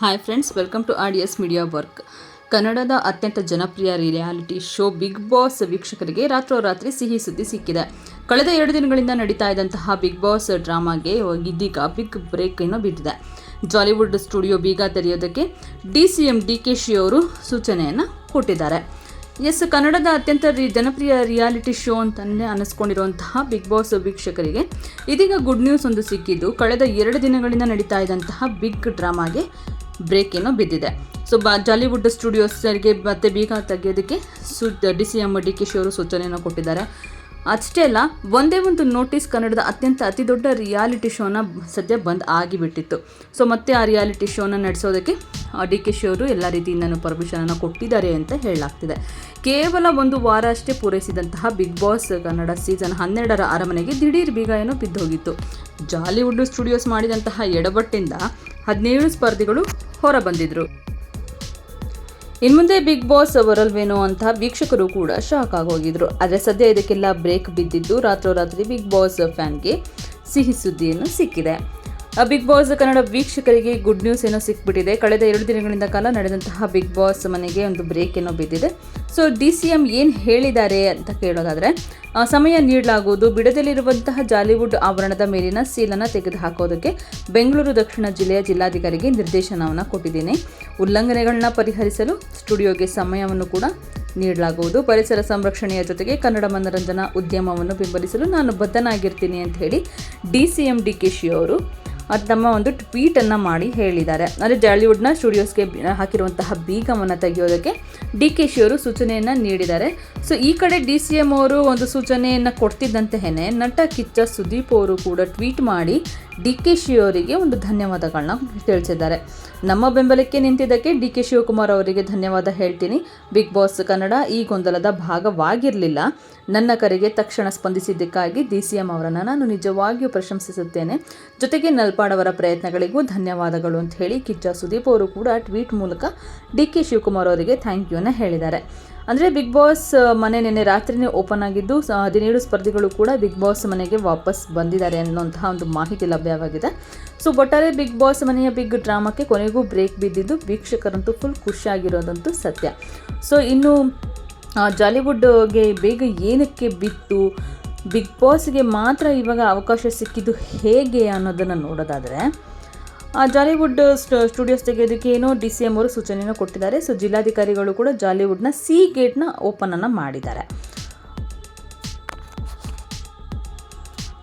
Hi friends welcome to R S media work ಕನ್ನಡದ ಅತ್ಯಂತ ಜನಪ್ರಿಯ ರಿಯಾಲಿಟಿ ಶೋ ಬಿಗ್ ಬಾಸ್ ವೀಕ್ಷಕರಿಗೆ ರಾತ್ರೋರಾತ್ರಿ ಸಿಹಿ ಸುದ್ದಿ ಸಿಕ್ಕಿದೆ. ಕಳೆದ ಎರಡು ದಿನಗಳಿಂದ ನಡೀತಾ ಇದ್ದಂತಹ ಬಿಗ್ ಬಾಸ್ ಡ್ರಾಮಾಗೆ ಇದೀಗ ಬಿಗ್ ಬ್ರೇಕ್ ಏನೋ ಬಿದ್ದಿದೆ. ಜಾಲಿವುಡ್ ಸ್ಟುಡಿಯೋ ಬೀಗ ತೆರೆಯೋದಕ್ಕೆ D C M D K Shi ಅವರು ಸೂಚನೆಯನ್ನು ಕೊಟ್ಟಿದ್ದಾರೆ. ಎಸ್, ಕನ್ನಡದ ಅತ್ಯಂತ ರಿ, ಜನಪ್ರಿಯ ರಿಯಾಲಿಟಿ ಶೋ ಅಂತಲೇ ಅನ್ನಿಸ್ಕೊಂಡಿರುವಂತಹ ಬಿಗ್ ಬಾಸ್ ವೀಕ್ಷಕರಿಗೆ ಇದೀಗ ಗುಡ್ ನ್ಯೂಸ್ ಒಂದು ಸಿಕ್ಕಿದ್ದು, ಕಳೆದ ಎರಡು ದಿನಗಳಿಂದ ನಡೀತಾ ಇದ್ದಂತಹ ಬಿಗ್ ಡ್ರಾಮಾಗೆ ಬ್ರೇಕ್ ಏನೋ ಬಿದ್ದಿದೆ. ಸೊ ಬ ಜಾಲಿವುಡ್ ಸ್ಟುಡಿಯೋಸ್ಗೆ ಮತ್ತೆ ಬೀಗ ತೆಗೆಯೋದಕ್ಕೆ ಸು, D C M D K Shi ಅವರು ಸೂಚನೆಯನ್ನು ಕೊಟ್ಟಿದ್ದಾರೆ. ಅಷ್ಟೇ ಅಲ್ಲ, ಒಂದೇ ಒಂದು ನೋಟಿಸ್ ಕನ್ನಡದ ಅತ್ಯಂತ ಅತಿ ದೊಡ್ಡ ರಿಯಾಲಿಟಿ ಶೋನ ಸದ್ಯ ಬಂದ್ ಆಗಿಬಿಟ್ಟಿತ್ತು. ಸೊ ಮತ್ತೆ ಆ ರಿಯಾಲಿಟಿ ಶೋನ ನಡೆಸೋದಕ್ಕೆ ಡಿ ಕೆ ಶಿ ಅವರು ಎಲ್ಲ ರೀತಿಯಿಂದನೂ ಪರ್ಮಿಷನನ್ನು ಕೊಟ್ಟಿದ್ದಾರೆ ಅಂತ ಹೇಳಲಾಗ್ತಿದೆ. ಕೇವಲ ಒಂದು ವಾರ ಅಷ್ಟೇ ಪೂರೈಸಿದಂತಹ ಬಿಗ್ ಬಾಸ್ ಕನ್ನಡ ಸೀಸನ್ ಹನ್ನೆರಡರ ಅರಮನೆಗೆ ದಿಢೀರ್ ಬೀಗ ಏನೋ ಬಿದ್ದೋಗಿತ್ತು. ಜಾಲಿವುಡ್ ಸ್ಟುಡಿಯೋಸ್ ಮಾಡಿದಂತಹ ಎಡವಟ್ಟಿಂದ ಹದಿನೇಳು ಸ್ಪರ್ಧಿಗಳು ಹೊರಬಂದಿದ್ರು. ಇನ್ಮುಂದೆ ಬಿಗ್ ಬಾಸ್ ಬರಲ್ವೇನೋ ಅಂತ ವೀಕ್ಷಕರು ಕೂಡ ಶಾಕ್ ಆಗೋಗಿದ್ರು. ಆದರೆ ಸದ್ಯ ಇದಕ್ಕೆಲ್ಲ ಬ್ರೇಕ್ ಬಿದ್ದಿದ್ದು ರಾತ್ರೋರಾತ್ರಿ ಬಿಗ್ ಬಾಸ್ ಫ್ಯಾನ್ಗೆ ಸಿಹಿ ಸುದ್ದಿಯನ್ನು ಸಿಕ್ಕಿದೆ. ಬಿಗ್ ಬಾಸ್ ಕನ್ನಡ ವೀಕ್ಷಕರಿಗೆ ಗುಡ್ ನ್ಯೂಸ್ ಏನೋ ಸಿಕ್ಬಿಟ್ಟಿದೆ. ಕಳೆದ ಎರಡು ದಿನಗಳಿಂದ ಕಾಲ ನಡೆದಂತಹ ಬಿಗ್ ಬಾಸ್ ಮನೆಗೆ ಒಂದು ಬ್ರೇಕ್ ಏನೋ ಬಿದ್ದಿದೆ. ಸೊ ಡಿ ಸಿ ಎಂ ಏನು ಹೇಳಿದ್ದಾರೆ ಅಂತ ಕೇಳೋದಾದರೆ ಸಮಯ ನೀಡಲಾಗುವುದು. ಬಿಡದಲ್ಲಿರುವಂತಹ ಜಾಲಿವುಡ್ ಆವರಣದ ಮೇಲಿನ ಸೀಲನ್ನು ತೆಗೆದುಹಾಕೋದಕ್ಕೆ ಬೆಂಗಳೂರು ದಕ್ಷಿಣ ಜಿಲ್ಲೆಯ ಜಿಲ್ಲಾಧಿಕಾರಿಗೆ ನಿರ್ದೇಶನವನ್ನು ಕೊಟ್ಟಿದ್ದೀನಿ. ಉಲ್ಲಂಘನೆಗಳನ್ನ ಪರಿಹರಿಸಲು ಸ್ಟುಡಿಯೋಗೆ ಸಮಯವನ್ನು ಕೂಡ ನೀಡಲಾಗುವುದು. ಪರಿಸರ ಸಂರಕ್ಷಣೆಯ ಜೊತೆಗೆ ಕನ್ನಡ ಮನರಂಜನಾ ಉದ್ಯಮವನ್ನು ಬೆಂಬಲಿಸಲು ನಾನು ಬದ್ಧನಾಗಿರ್ತೀನಿ ಅಂತ ಹೇಳಿ D C M D K Shi ಅವರು ಅದು ನಮ್ಮ ಒಂದು ಟ್ವೀಟನ್ನು ಮಾಡಿ ಹೇಳಿದ್ದಾರೆ. ಅಂದರೆ ಜಾಲಿವುಡ್ನ ಸ್ಟುಡಿಯೋಸ್ಗೆ ಹಾಕಿರುವಂತಹ ಬೀಗವನ್ನು ತೆಗೆಯೋದಕ್ಕೆ ಡಿ ಕೆ ಶಿ ಅವರು ಸೂಚನೆಯನ್ನು ನೀಡಿದ್ದಾರೆ. ಸೊ, ಈ ಕಡೆ ಡಿ ಸಿ ಎಂ ಅವರು ಒಂದು ಸೂಚನೆಯನ್ನು ಕೊಡ್ತಿದ್ದಂತೆಯೇ ನಟ ಕಿಚ್ಚ ಸುದೀಪ್ ಅವರು ಕೂಡ ಟ್ವೀಟ್ ಮಾಡಿ ಡಿ ಕೆ ಶಿ ಅವರಿಗೆ ಒಂದು ಧನ್ಯವಾದಗಳನ್ನ ತಿಳಿಸಿದ್ದಾರೆ. ನಮ್ಮ ಬೆಂಬಲಕ್ಕೆ ನಿಂತಿದ್ದಕ್ಕೆ ಡಿ ಕೆ ಶಿವಕುಮಾರ್ ಅವರಿಗೆ ಧನ್ಯವಾದ ಹೇಳ್ತೀನಿ. ಬಿಗ್ ಬಾಸ್ ಕನ್ನಡ ಈ ಗೊಂದಲದ ಭಾಗವಾಗಿರಲಿಲ್ಲ. ನನ್ನ ಕರೆಗೆ ತಕ್ಷಣ ಸ್ಪಂದಿಸಿದ್ದಕ್ಕಾಗಿ ಡಿ ಸಿ ಎಂ ಅವರನ್ನು ನಾನು ನಿಜವಾಗಿಯೂ ಪ್ರಶಂಸಿಸುತ್ತೇನೆ. ಜೊತೆಗೆ ನಲ್ಪಾಡವರ ಪ್ರಯತ್ನಗಳಿಗೂ ಧನ್ಯವಾದಗಳು ಅಂತ ಹೇಳಿ ಕಿಚ್ಚ ಸುದೀಪ್ ಅವರು ಕೂಡ ಟ್ವೀಟ್ ಮೂಲಕ ಡಿ ಕೆ ಶಿವಕುಮಾರ್ ಅವರಿಗೆ ಥ್ಯಾಂಕ್ ಯುನ ಹೇಳಿದ್ದಾರೆ. ಅಂದರೆ ಬಿಗ್ ಬಾಸ್ ಮನೆ ನಿನ್ನೆ ರಾತ್ರಿನೇ ಓಪನ್ ಆಗಿದ್ದು ಹದಿನೇಳು ಸ್ಪರ್ಧಿಗಳು ಕೂಡ ಬಿಗ್ ಬಾಸ್ ಮನೆಗೆ ವಾಪಸ್ ಬಂದಿದ್ದಾರೆ ಅನ್ನೋಂತಹ ಒಂದು ಮಾಹಿತಿ ಲಭ್ಯವಾಗಿದೆ. ಸೊ ಒಟ್ಟಾರೆ ಬಿಗ್ ಬಾಸ್ ಮನೆಯ ಬಿಗ್ ಡ್ರಾಮಾಕ್ಕೆ ಕೊನೆಗೂ ಬ್ರೇಕ್ ಬಿದ್ದಿದ್ದು, ವೀಕ್ಷಕರಂತೂ ಫುಲ್ ಖುಷಿಯಾಗಿರೋದಂತೂ ಸತ್ಯ. ಸೊ ಇನ್ನು ಜಾಲಿವುಡ್ಗೆ ಬೇಗ ಏನಕ್ಕೆ ಬಿತ್ತು ಬಿಗ್ ಬಾಸ್ಗೆ ಮಾತ್ರ ಇವಾಗ ಅವಕಾಶ ಸಿಕ್ಕಿದ್ದು ಹೇಗೆ ಅನ್ನೋದನ್ನು ನೋಡೋದಾದರೆ ಜಾಲಿವುಡ್, ಸ್ಟ- ಸ್ಟುಡಿಯೋಸ್ ತೆಗೆಯೋದಕ್ಕೆ ಏನೋ ಡಿ ಸಿ ಎಂ ಅವರು ಸೂಚನೆಯನ್ನು ಕೊಟ್ಟಿದ್ದಾರೆ. ಸೊ, ಜಿಲ್ಲಾಧಿಕಾರಿಗಳು ಕೂಡ ಜಾಲಿವುಡ್ನ ಸಿ ಗೇಟ್ನ ಓಪನನ್ನು ಮಾಡಿದ್ದಾರೆ.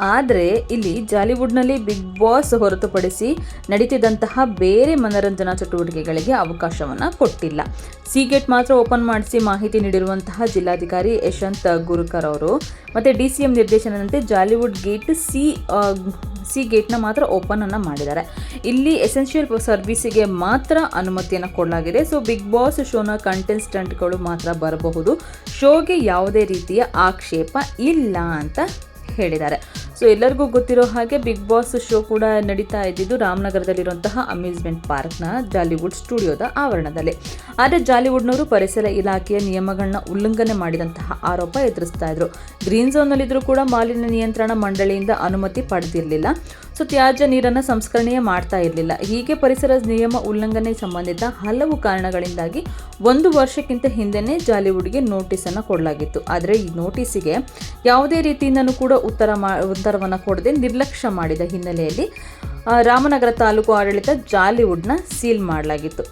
ಆದರೆ, ಇಲ್ಲಿ ಜಾಲಿವುಡ್ನಲ್ಲಿ ಬಿಗ್ ಬಾಸ್ ಹೊರತುಪಡಿಸಿ ನಡೀತಿದ್ದಂತಹ ಬೇರೆ ಮನರಂಜನಾ ಚಟುವಟಿಕೆಗಳಿಗೆ ಅವಕಾಶವನ್ನು ಕೊಟ್ಟಿಲ್ಲ. ಸಿ ಗೇಟ್ ಮಾತ್ರ ಓಪನ್ ಮಾಡಿಸಿ ಮಾಹಿತಿ ನೀಡಿರುವಂತಹ ಜಿಲ್ಲಾಧಿಕಾರಿ ಯಶವಂತ್ ಗುರುಕರ್ ಅವರು. ಮತ್ತು ಡಿ ಸಿ ಎಂ ನಿರ್ದೇಶನದಂತೆ ಜಾಲಿವುಡ್ ಗೇಟ್ ಸಿ ಸಿ ಗೇಟ್ನ ಮಾತ್ರ ಓಪನ್ ಅನ್ನು ಮಾಡಿದ್ದಾರೆ. ಇಲ್ಲಿ ಎಸೆನ್ಷಿಯಲ್ ಸರ್ವಿಸಿಗೆ ಮಾತ್ರ ಅನುಮತಿಯನ್ನು ಕೊಡಲಾಗಿದೆ. ಸೊ ಬಿಗ್ ಬಾಸ್ ಶೋನ ಕಂಟೆಸ್ಟೆಂಟ್ಗಳು ಮಾತ್ರ ಬರಬಹುದು. ಶೋಗೆ ಯಾವುದೇ ರೀತಿಯ ಆಕ್ಷೇಪ ಇಲ್ಲ ಅಂತ ಹೇಳಿದ್ದಾರೆ. ಸೊ ಎಲ್ಲರಿಗೂ ಗೊತ್ತಿರೋ ಹಾಗೆ ಬಿಗ್ ಬಾಸ್ ಶೋ ಕೂಡ ನಡೀತಾ ಇದ್ದಿದ್ದು ರಾಮನಗರದಲ್ಲಿರುವಂತಹ ಅಮ್ಯೂಸ್ಮೆಂಟ್ ಪಾರ್ಕ್ನ ಜಾಲಿವುಡ್ ಸ್ಟುಡಿಯೋದ ಆವರಣದಲ್ಲಿ. ಆದರೆ ಜಾಲಿವುಡ್ನವರು ಪರಿಸರ ಇಲಾಖೆಯ ನಿಯಮಗಳನ್ನ ಉಲ್ಲಂಘನೆ ಮಾಡಿದಂತಹ ಆರೋಪ ಎದುರಿಸ್ತಾ ಇದ್ರು. ಗ್ರೀನ್ ಝೋನ್ನಲ್ಲಿದ್ದರೂ ಕೂಡ ಮಾಲಿನ್ಯ ನಿಯಂತ್ರಣ ಮಂಡಳಿಯಿಂದ ಅನುಮತಿ ಪಡೆದಿರಲಿಲ್ಲ. ಸೊ ತ್ಯಾಜ್ಯ ನೀರನ್ನು ಸಂಸ್ಕರಣೆಯೇ ಮಾಡ್ತಾ ಇರಲಿಲ್ಲ. ಹೀಗೆ ಪರಿಸರ ನಿಯಮ ಉಲ್ಲಂಘನೆ ಸಂಬಂಧಿತ ಹಲವು ಕಾರಣಗಳಿಂದಾಗಿ ಒಂದು ವರ್ಷಕ್ಕಿಂತ ಹಿಂದೆನೇ ಜಾಲಿವುಡ್ಗೆ ನೋಟಿಸನ್ನು ಕೊಡಲಾಗಿತ್ತು. ಆದರೆ ಈ ನೋಟಿಸಿಗೆ ಯಾವುದೇ ರೀತಿಯಿಂದನೂ ಕೂಡ ಉತ್ತರ ಮಾ ಉತ್ತರವನ್ನು ಕೊಡದೆ ನಿರ್ಲಕ್ಷ್ಯ ಮಾಡಿದ ಹಿನ್ನೆಲೆಯಲ್ಲಿ ರಾಮನಗರ ತಾಲೂಕು ಆಡಳಿತ ಜಾಲಿವುಡ್ನ ಸೀಲ್ ಮಾಡಲಾಗಿತ್ತು.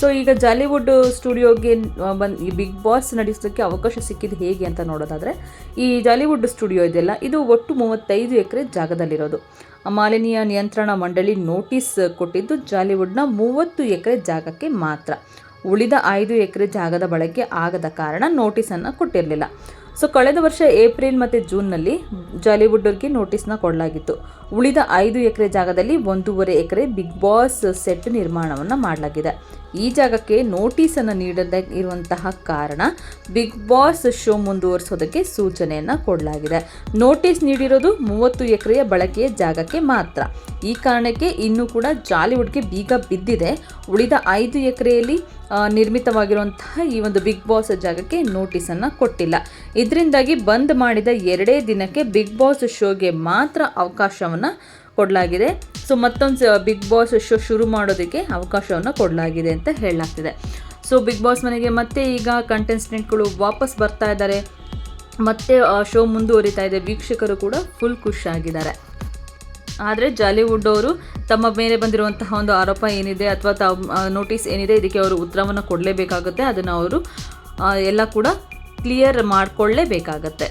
ಸೊ, ಈಗ ಜಾಲಿವುಡ್ ಸ್ಟುಡಿಯೋಗೆ ಬಂದು, ಈ ಬಿಗ್ ಬಾಸ್ ನಡೆಸೋದಕ್ಕೆ ಅವಕಾಶ ಸಿಕ್ಕಿದ್ದು ಹೇಗೆ ಅಂತ ನೋಡೋದಾದರೆ, ಈ ಜಾಲಿವುಡ್ ಸ್ಟುಡಿಯೋ ಇದೆಲ್ಲ ಇದು ಒಟ್ಟು ಮೂವತ್ತೈದು ಎಕರೆ ಜಾಗದಲ್ಲಿರೋದು. ಮಾಲಿನ್ಯ ನಿಯಂತ್ರಣ ಮಂಡಳಿ ನೋಟಿಸ್ ಕೊಟ್ಟಿದ್ದು ಜಾಲಿವುಡ್ನ ಮೂವತ್ತು ಎಕರೆ ಜಾಗಕ್ಕೆ ಮಾತ್ರ. ಉಳಿದ ಐದು ಎಕರೆ ಜಾಗದ ಬಳಕೆ ಆಗದ ಕಾರಣ ನೋಟಿಸನ್ನು ಕೊಟ್ಟಿರಲಿಲ್ಲ. ಸೊ ಕಳೆದ ವರ್ಷ ಏಪ್ರಿಲ್ ಮತ್ತು ಜೂನ್ನಲ್ಲಿ ನೋಟಿಸ್ ನೋಟಿಸ್ನ ಕೊಡಲಾಗಿತ್ತು. ಉಳಿದ ಐದು ಎಕರೆ ಜಾಗದಲ್ಲಿ ಒಂದೂವರೆ ಎಕರೆ ಬಿಗ್ ಬಾಸ್ ಸೆಟ್ ನಿರ್ಮಾಣವನ್ನು ಮಾಡಲಾಗಿದೆ. ಈ ಜಾಗಕ್ಕೆ ನೋಟಿಸನ್ನು ನೀಡದೇ ಇರುವಂತಹ ಕಾರಣ ಬಿಗ್ ಬಾಸ್ ಶೋ ಮುಂದುವರಿಸೋದಕ್ಕೆ ಸೂಚನೆಯನ್ನು ಕೊಡಲಾಗಿದೆ. ನೋಟಿಸ್ ನೀಡಿರೋದು ಮೂವತ್ತು ಎಕರೆಯ ಬಳಕೆಯ ಜಾಗಕ್ಕೆ ಮಾತ್ರ. ಈ ಕಾರಣಕ್ಕೆ ಇನ್ನೂ ಕೂಡ ಜಾಲಿವುಡ್ಗೆ ಬೀಗ ಬಿದ್ದಿದೆ. ಉಳಿದ ಐದು ಎಕರೆಯಲ್ಲಿ ನಿರ್ಮಿತವಾಗಿರುವಂತಹ ಈ ಒಂದು ಬಿಗ್ ಬಾಸ್ ಜಾಗಕ್ಕೆ ನೋಟಿಸನ್ನು ಕೊಟ್ಟಿಲ್ಲ. ಇದರಿಂದಾಗಿ ಬಂದ್ ಮಾಡಿದ ಎರಡೇ ದಿನಕ್ಕೆ ಬಿಗ್ ಬಾಸ್ ಶೋಗೆ ಮಾತ್ರ ಅವಕಾಶವನ್ನು ಕೊಡಲಾಗಿದೆ. ಸೊ ಮತ್ತೊಂದು ಬಿಗ್ ಬಾಸ್ ಶೋ ಶುರು ಮಾಡೋದಕ್ಕೆ ಅವಕಾಶವನ್ನು ಕೊಡಲಾಗಿದೆ ಅಂತ ಹೇಳಲಾಗ್ತಿದೆ. ಸೊ ಬಿಗ್ ಬಾಸ್ ಮನೆಗೆ ಮತ್ತೆ ಈಗ ಕಂಟೆಸ್ಟೆಂಟ್ಗಳು ವಾಪಸ್ ಬರ್ತಾ ಇದ್ದಾರೆ. ಮತ್ತೆ ಶೋ ಮುಂದುವರಿತಾ ಇದೆ. ವೀಕ್ಷಕರು ಕೂಡ ಫುಲ್ ಖುಷಿಯಾಗಿದ್ದಾರೆ ಆದರೆ ಜಾಲಿವುಡ್ ಅವರು ತಮ್ಮ ಮೇಲೆ ಬಂದಿರುವಂತಹ ಒಂದು ಆರೋಪ ಏನಿದೆ ಅಥವಾ ತ ನೋಟಿಸ್ ಏನಿದೆ, ಇದಕ್ಕೆ ಅವರು ಉತ್ತರವನ್ನು ಕೊಡಲೇಬೇಕಾಗುತ್ತೆ. ಅದನ್ನು ಅವರು ಎಲ್ಲ ಕೂಡ ಕ್ಲಿಯರ್ ಮಾಡಿಕೊಳ್ಳೇಬೇಕಾಗತ್ತೆ.